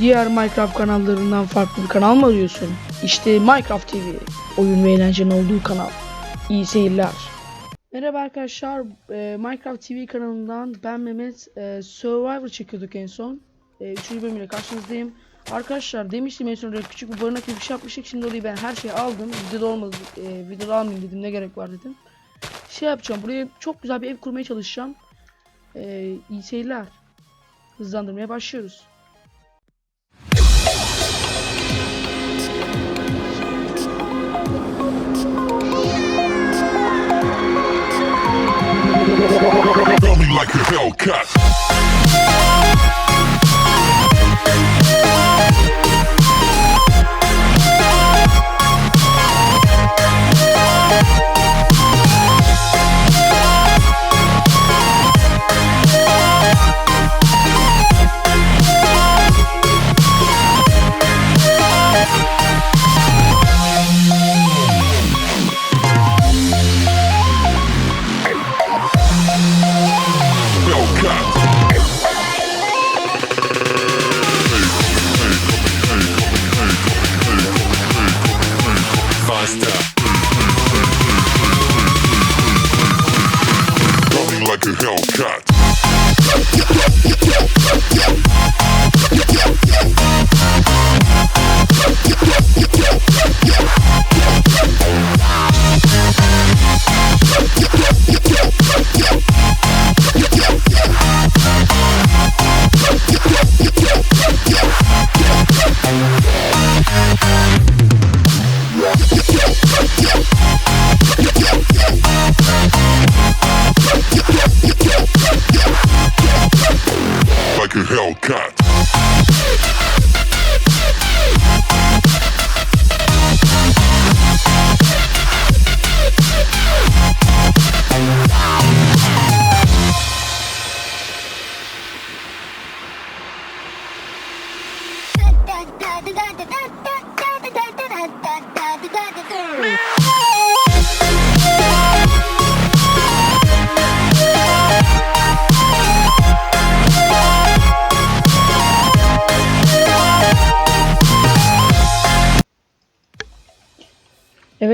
Diğer Minecraft kanallarından farklı bir kanal mı arıyorsun? İşte Minecraft TV, oyun ve eğlencenin olduğu kanal. İyi seyirler. Merhaba arkadaşlar, e, Minecraft TV kanalından ben Mehmet. E, Survivor çekiyorduk en son. E, üçüncü bölümüyle karşınızdayım. Arkadaşlar demiştim en son küçük bir barınak gibi bir şey yapmıştık. Şimdi orayı ben her şeyi aldım. Videoda olmadı, e, videoda almayayım dedim ne gerek var dedim. Şey yapacağım, buraya çok güzel bir ev kurmaya çalışacağım. E, iyi seyirler. Hızlandırmaya başlıyoruz. Gummy like a Hellcat.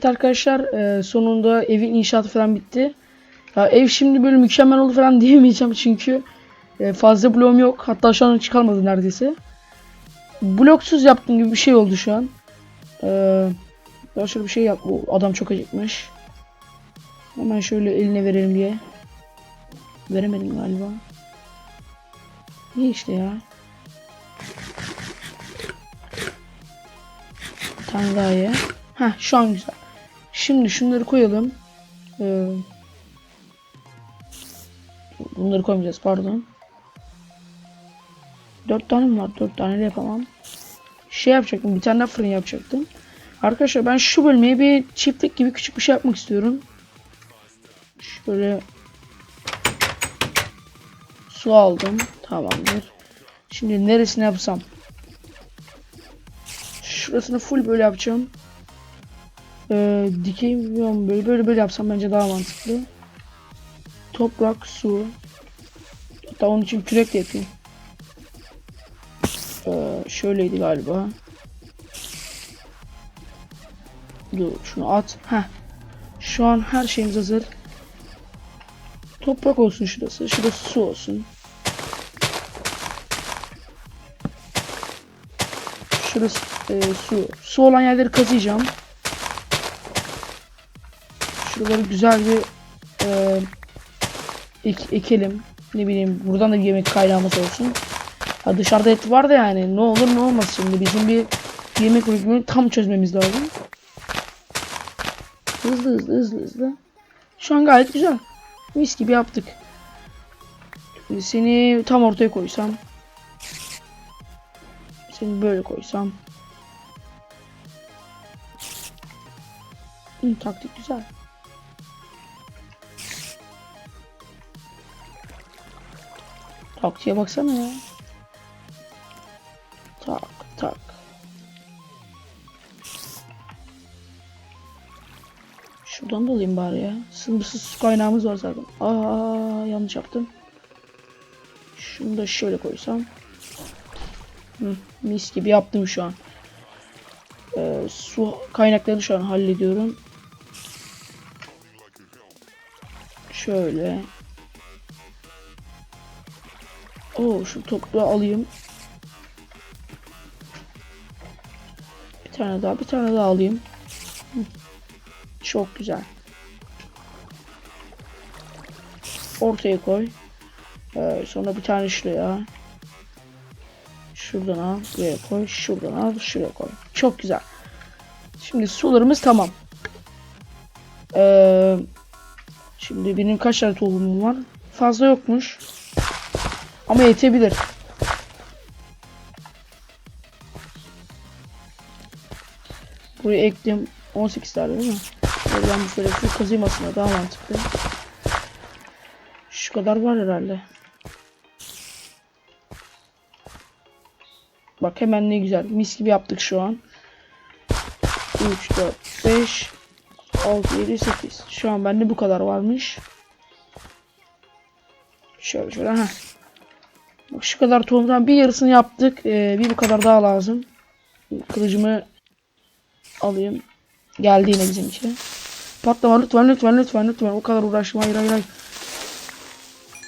Evet arkadaşlar e, sonunda evin inşaatı falan bitti. Ya ev şimdi böyle mükemmel oldu falan diyemeyeceğim çünkü e, fazla bloğum yok. Hatta şu an hiç kalmadı neredeyse. Bloksuz yaptığım gibi bir şey oldu şu an. Ee, şöyle bir şey yap. Bu adam çok acıkmış. Hemen şöyle eline verelim diye. Veremedim galiba. İyi işte ya. Bir tane daha ye. Heh şu an güzel. Şimdi şunları koyalım. Ee, bunları koymayacağız pardon. Dört tane mi var? Dört tane de yapamam. Şey yapacaktım. Bir tane fırın yapacaktım. Arkadaşlar ben şu bölmeye bir çiftlik gibi küçük bir şey yapmak istiyorum. Şöyle su aldım. Tamamdır. Şimdi neresine yapsam? Şurasını full böyle yapacağım. Ee, dikey bilmiyorum böyle böyle böyle yapsam bence daha mantıklı. Toprak, su. Hatta onun için kürek de yapayım. Ee, şöyleydi galiba. Dur şunu at. Heh. Şu an her şeyimiz hazır. Toprak olsun şurası. Şurası su olsun. Şurası e, su. Su olan yerleri kazıyacağım. Şuraları güzel bir e, ek- ekelim. Ne bileyim buradan da bir yemek kaynağımız olsun. Ha dışarıda et var da yani ne olur ne olmaz şimdi bizim bir yemek problemi tam çözmemiz lazım. Hızlı hızlı hızlı hızlı. Şu an gayet güzel. Mis gibi yaptık. Seni tam ortaya koysam. Seni böyle koysam. Taktik güzel. Taktiğe baksana ya. Tak tak. Şuradan da alayım bari ya. Sınırsız su kaynağımız var zaten. Aa yanlış yaptım. Şunu da şöyle koysam. Hı, mis gibi yaptım şu an. Ee, su kaynaklarını şu an hallediyorum. Şöyle. Oo şu toprağı alayım. Bir tane daha, bir tane daha alayım. Çok güzel. Ortaya koy. Ee, sonra bir tane şuraya. Şuradan al, buraya koy. Şuradan al, şuraya koy. Çok güzel. Şimdi sularımız tamam. Ee, şimdi benim kaç tane tohumum var? Fazla yokmuş. Ama yetebilir. Buraya ektim 18 tane değil mi? Oradan bir şöyle şu kazıyım aslında daha mantıklı. Şu kadar var herhalde. Bak hemen ne güzel. Mis gibi yaptık şu an. 3, 4, 5, 6, 7, 8. Şu an bende bu kadar varmış. Şöyle şöyle. Heh. Şu kadar tohumdan bir yarısını yaptık. Ee, bir bu kadar daha lazım. Kılıcımı alayım. Geldi yine bizimki. Patlama lütfen lütfen lütfen lütfen. O kadar uğraşma. Hayır hayır hayır.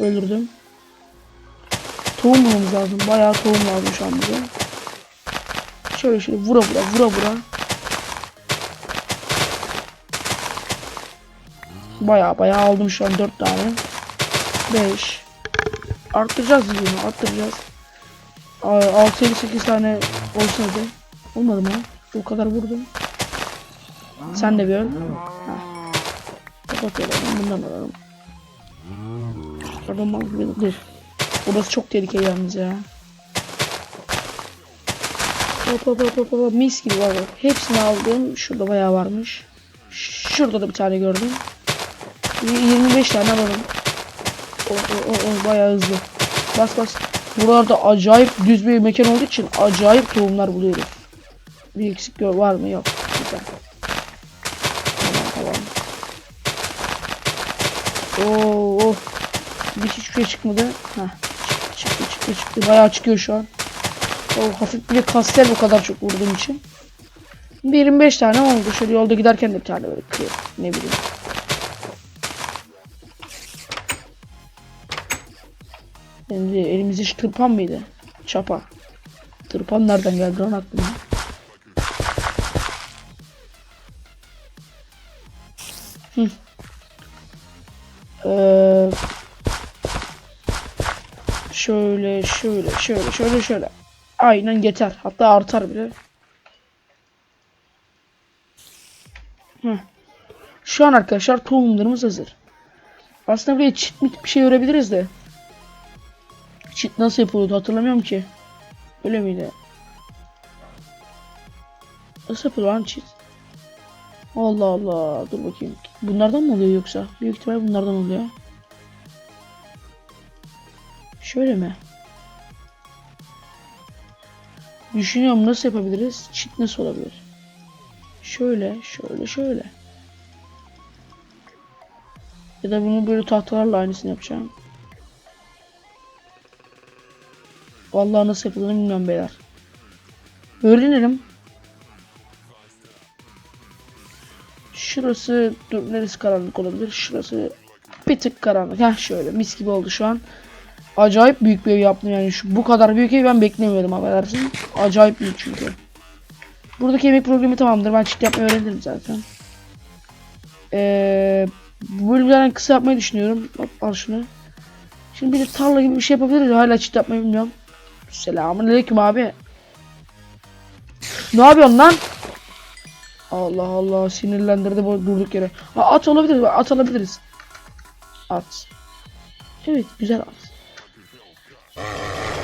Öldürdüm. Tohum bulmamız lazım. Bayağı tohum lazım şu an bize. Şöyle şöyle vura vura vura vura. Bayağı bayağı aldım şu an 4 tane. 5. Arttıracağız bunu arttıracağız. 6 7 8 tane hadi. Olmadı mı? Bu kadar vurdum. Sen de bir öl. Kapatıyorum. Bundan alalım. Pardon mal gibi dur. Burası çok tehlikeli yalnız ya. Hop hop hop hop hop mis gibi var. Hepsini aldım. Şurada bayağı varmış. Şurada da bir tane gördüm. Y- 25 tane alalım. O, o, o, bayağı hızlı. Bas bas. Buralarda acayip düz bir mekan olduğu için acayip tohumlar buluyoruz. Bir eksik var mı? Yok. Güzel. Tamam tamam. Oo, oh. Bir hiçbir şey çıkmadı. Heh. Çıktı çıktı çıktı. Bayağı çıkıyor şu an. O hafif bir kastel o kadar çok vurduğum için. Bir 25 tane oldu. Şöyle yolda giderken de bir tane böyle kırıyor. Ne bileyim. Şimdi elimizde şu tırpan mıydı? Çapa. Tırpan nereden geldi lan aklıma? Ee, şöyle şöyle şöyle şöyle şöyle. Aynen yeter. Hatta artar bile. Şu an arkadaşlar tohumlarımız hazır. Aslında buraya çit bir şey örebiliriz de. Çit nasıl yapılıyordu hatırlamıyorum ki. Öyle miydi? Nasıl yapılıyor lan çit? Allah Allah. Dur bakayım. Bunlardan mı oluyor yoksa? Büyük ihtimal bunlardan oluyor. Şöyle mi? Düşünüyorum nasıl yapabiliriz? Çit nasıl olabilir? Şöyle, şöyle, şöyle. Ya da bunu böyle tahtalarla aynısını yapacağım. Vallahi nasıl yapıldığını bilmiyorum beyler. Öğrenelim. Şurası dur neresi karanlık olabilir? Şurası bir tık karanlık. Heh şöyle mis gibi oldu şu an. Acayip büyük bir ev yaptım yani şu bu kadar büyük ev ben beklemiyordum affedersin. Acayip büyük çünkü. Buradaki yemek problemi tamamdır. Ben çift yapmayı öğrenirim zaten. Ee, bu bölümlerden kısa yapmayı düşünüyorum. Hop, al şunu. Şimdi bir de tarla gibi bir şey yapabiliriz. Hala çift yapmayı bilmiyorum. Selamünaleyküm abi. Ne yapıyorsun lan? Allah Allah sinirlendirdi bu durduk yere. Ha, at olabiliriz. At alabiliriz. At. Evet güzel at.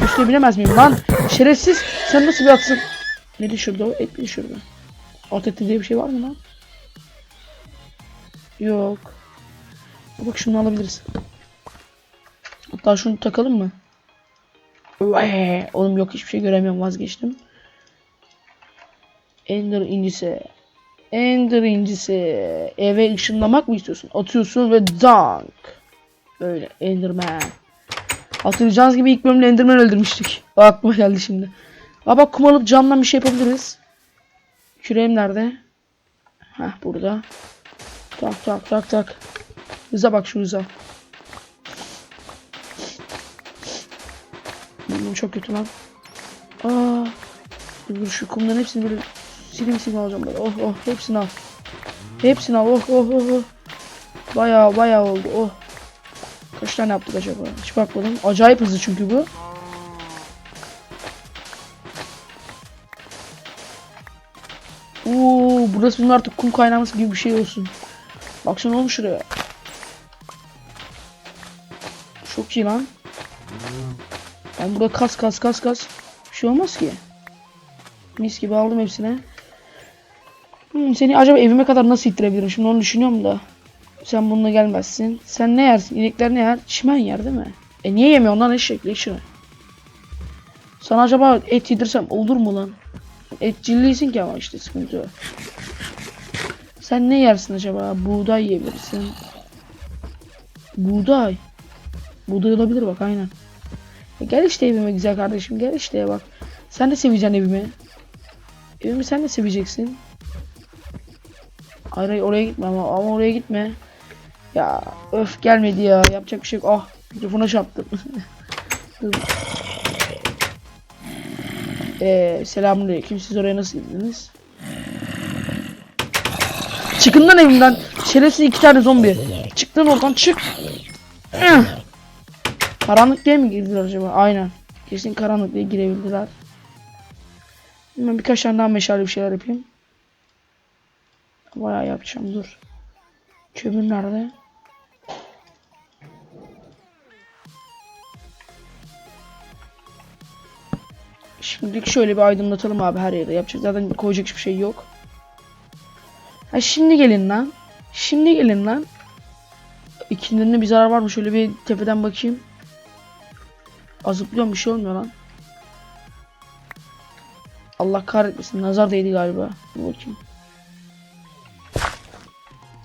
Üstüne binemez miyim lan? Şerefsiz. Sen nasıl bir atsın? Ne düşürdü o? Et mi düşürdü? At eti diye bir şey var mı lan? Yok. Bak şunu alabiliriz. Hatta şunu takalım mı? Vay, oğlum yok hiçbir şey göremiyorum vazgeçtim. Ender incisi. Ender incisi. Eve ışınlamak mı istiyorsun? Atıyorsun ve dank. Böyle Enderman. Hatırlayacağınız gibi ilk bölümde Enderman öldürmüştük. Aklıma geldi şimdi. Aa bak kum alıp camdan bir şey yapabiliriz. Küreğim nerede? Heh burada. Tak tak tak tak. Hıza bak şu hıza. Çok kötü lan. Aa. Dur şu kumların hepsini böyle silim silim alacağım böyle. Oh oh hepsini al. Hepsini al. Oh oh oh oh. Bayağı bayağı oldu. Oh. Kaç tane yaptık acaba? Hiç bakmadım. Acayip hızlı çünkü bu. Oo, burası bizim artık kum kaynağımız gibi bir şey olsun. Baksana oğlum şuraya. Çok iyi lan. Ben burada kas kas kas kas. Bir şey olmaz ki. Mis gibi aldım hepsine. Hmm, seni acaba evime kadar nasıl ittirebilirim? Şimdi onu düşünüyorum da. Sen bununla gelmezsin. Sen ne yersin? İnekler ne yer? Çimen yer değil mi? E niye yemiyorsun lan eşek? Ye şunu. Sana acaba et yedirsem olur mu lan? Etçilisin ki ama işte sıkıntı o. Sen ne yersin acaba? Buğday yiyebilirsin. Buğday. Buğday olabilir bak aynen. E gel işte evime güzel kardeşim gel işte bak. Sen de seveceksin evimi. Evimi sen de seveceksin. Hayır oraya gitme ama, ama oraya gitme. Ya öf gelmedi ya yapacak bir şey yok. Ah mikrofona çarptım. Eee selamünaleyküm siz oraya nasıl girdiniz? Çıkın lan evimden. Şerefsiz iki tane zombi. Çıktın oradan çık. Karanlık diye mi girdiler acaba? Aynen. Kesin karanlık diye girebildiler. Ben birkaç tane daha meşale bir şeyler yapayım. Bayağı yapacağım dur. Kömür nerede? Şimdilik şöyle bir aydınlatalım abi her yere. Yapacak zaten koyacak hiçbir şey yok. Ha şimdi gelin lan. Şimdi gelin lan. İkinlerinde bir zarar var mı? Şöyle bir tepeden bakayım. Azıplıyorum bir şey olmuyor lan. Allah kahretmesin. Nazar değdi galiba. Dur bakayım.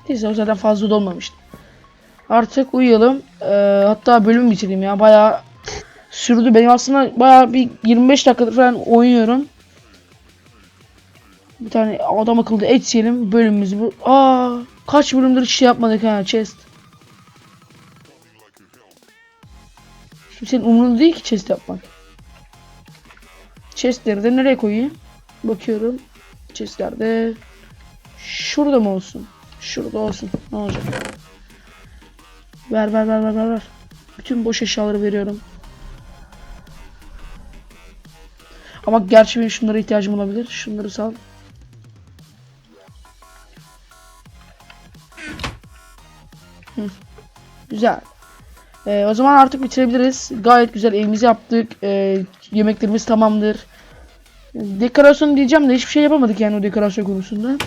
Neyse o zaten fazla dolmamıştı. Artık uyuyalım. Ee, hatta bölümü bitireyim ya. Bayağı sürdü. Benim aslında bayağı bir 25 dakikadır falan oynuyorum. Bir tane adam akıllı et yiyelim. Bölümümüz bu. Aa, kaç bölümdür hiç şey yapmadık ha chest. Şimdi senin umurunda değil ki chest yapmak. Chestleri de nereye koyayım? Bakıyorum. Chestlerde şurada mı olsun? Şurada olsun. Ne olacak? Ver ver ver ver ver. Bütün boş eşyaları veriyorum. Ama gerçi benim şunlara ihtiyacım olabilir. Şunları sal. Hı. Güzel. Ee, o zaman artık bitirebiliriz. Gayet güzel evimizi yaptık. Ee, yemeklerimiz tamamdır. Dekorasyon diyeceğim de hiçbir şey yapamadık yani o dekorasyon konusunda.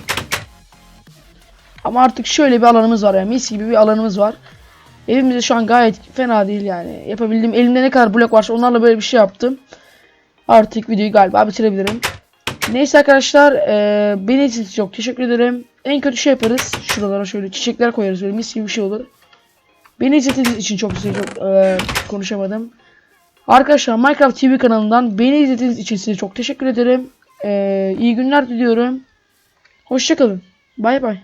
Ama artık şöyle bir alanımız var yani mis gibi bir alanımız var. Evimizde şu an gayet fena değil yani. Yapabildiğim elimde ne kadar blok varsa onlarla böyle bir şey yaptım. Artık videoyu galiba bitirebilirim. Neyse arkadaşlar eee beni için çok teşekkür ederim. En kötü şey yaparız. Şuralara şöyle çiçekler koyarız böyle mis gibi bir şey olur. Beni izlediğiniz için çok size çok eee, konuşamadım. Arkadaşlar Minecraft TV kanalından beni izlediğiniz için size çok teşekkür ederim. Eee iyi günler diliyorum. Hoşçakalın. Bay bay.